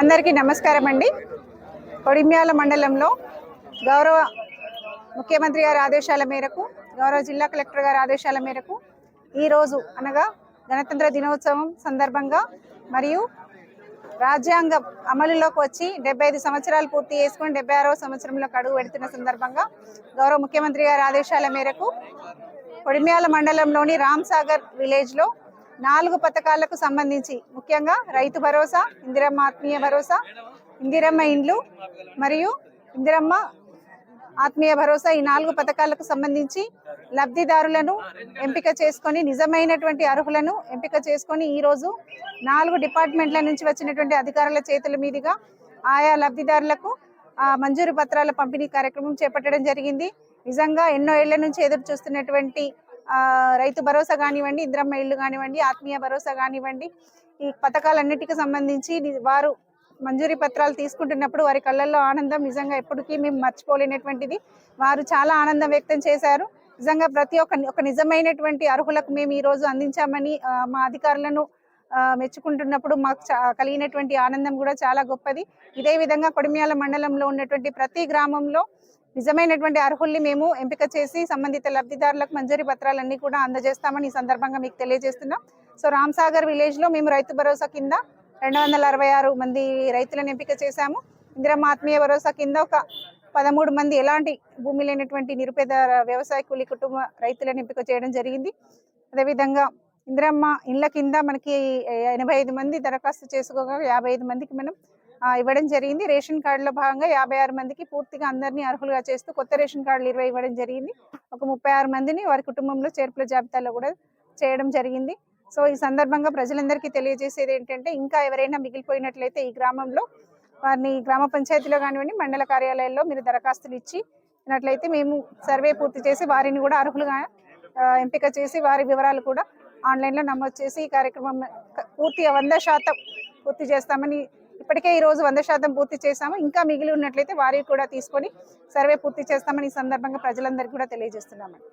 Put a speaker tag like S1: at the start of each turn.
S1: అందరికీ నమస్కారం అండి. కొడిమ్యాల మండలంలో గౌరవ ముఖ్యమంత్రి గారి ఆదేశాల మేరకు గౌరవ జిల్లా కలెక్టర్ గారి ఆదేశాల మేరకు ఈరోజు అనగా గణతంత్ర దినోత్సవం సందర్భంగా మరియు రాజ్యాంగం అమలులోకి వచ్చి డెబ్బై ఐదు సంవత్సరాలు పూర్తి చేసుకుని డెబ్బై ఆరవ సంవత్సరంలోకి అడుగు పెడుతున్న సందర్భంగా గౌరవ ముఖ్యమంత్రి గారి ఆదేశాల మేరకు కొడిమ్యాల మండలంలోని రామ్ సాగర్ విలేజ్లో నాలుగు పథకాలకు సంబంధించి ముఖ్యంగా రైతు భరోసా ఇందిరమ్మ ఆత్మీయ భరోసా ఇందిరమ్మ ఇండ్లు మరియు ఇందిరమ్మ ఆత్మీయ భరోసా ఈ నాలుగు పథకాలకు సంబంధించి లబ్ధిదారులను ఎంపిక చేసుకొని నిజమైనటువంటి అర్హులను ఎంపిక చేసుకొని ఈ రోజు నాలుగు డిపార్ట్మెంట్ల నుంచి వచ్చినటువంటి అధికారుల చేతుల మీదుగా ఆయా లబ్ధిదారులకు మంజూరు పత్రాల పంపిణీ కార్యక్రమం చేపట్టడం జరిగింది. నిజంగా ఎన్నో ఏళ్ళ నుంచి ఎదురు చూస్తున్నటువంటి రైతు భరోసా కానివ్వండి ఇంద్రమ్మ ఇల్లు కానివ్వండి ఆత్మీయ భరోసా కానివ్వండి ఈ పథకాలన్నిటికీ సంబంధించి వారు మంజూరీ పత్రాలు తీసుకుంటున్నప్పుడు వారి కళ్ళల్లో ఆనందం నిజంగా ఎప్పటికీ మేము మర్చిపోలేనటువంటిది. వారు చాలా ఆనందం వ్యక్తం చేశారు. నిజంగా ప్రతి ఒక్క ఒక నిజమైనటువంటి అర్హులకు మేము ఈ రోజు అందించామని మా అధికారులను మెచ్చుకుంటున్నప్పుడు మాకు కలిగినటువంటి ఆనందం కూడా చాలా గొప్పది. ఇదే విధంగా కొడిమ్యాల మండలంలో ఉన్నటువంటి ప్రతి గ్రామంలో నిజమైనటువంటి అర్హుల్ని మేము ఎంపిక చేసి సంబంధిత లబ్ధిదారులకు మంజూరీ పత్రాలన్నీ కూడా అందజేస్తామని ఈ సందర్భంగా మీకు తెలియజేస్తున్నాం. సో రామ్సాగర్ విలేజ్లో మేము రైతు భరోసా కింద రెండు వందల అరవై ఆరు మంది రైతులను ఎంపిక చేశాము. ఇందిరమ్మ ఆత్మీయ భరోసా కింద ఒక పదమూడు మంది ఎలాంటి భూమి లేనటువంటి నిరుపేద వ్యవసాయ కూలి కుటుంబ రైతులను ఎంపిక చేయడం జరిగింది. అదేవిధంగా ఇందిరమ్మ ఇళ్ళ కింద మనకి ఎనభై ఐదు మంది దరఖాస్తు చేసుకోగా యాభై ఐదు మందికి మనం ఇవ్వడం జరిగింది. రేషన్ కార్డులో భాగంగా యాభై ఆరు మందికి పూర్తిగా అందరినీ అర్హులుగా చేస్తూ కొత్త రేషన్ కార్డులు ఇరవై ఇవ్వడం జరిగింది. ఒక ముప్పై ఆరు మందిని వారి కుటుంబంలో చేర్పుల జాబితాలో కూడా చేయడం జరిగింది. సో ఈ సందర్భంగా ప్రజలందరికీ తెలియజేసేది ఏంటంటే ఇంకా ఎవరైనా మిగిలిపోయినట్లయితే ఈ గ్రామంలో వారిని గ్రామ పంచాయతీలో కానివ్వండి మండల కార్యాలయాల్లో మీరు దరఖాస్తులు ఇచ్చినట్లయితే మేము సర్వే పూర్తి చేసి వారిని కూడా అర్హులుగా ఎంపిక చేసి వారి వివరాలు కూడా ఆన్లైన్లో నమోదు చేసి ఈ కార్యక్రమం పూర్తి వంద శాతం పూర్తి చేస్తామని ఇప్పటికే ఈ రోజు వంద శాతం పూర్తి చేశాము. ఇంకా మిగిలి ఉన్నట్లయితే వారికి కూడా తీసుకొని సర్వే పూర్తి చేస్తామని ఈ సందర్భంగా ప్రజలందరికీ కూడా తెలియజేస్తున్నామండి.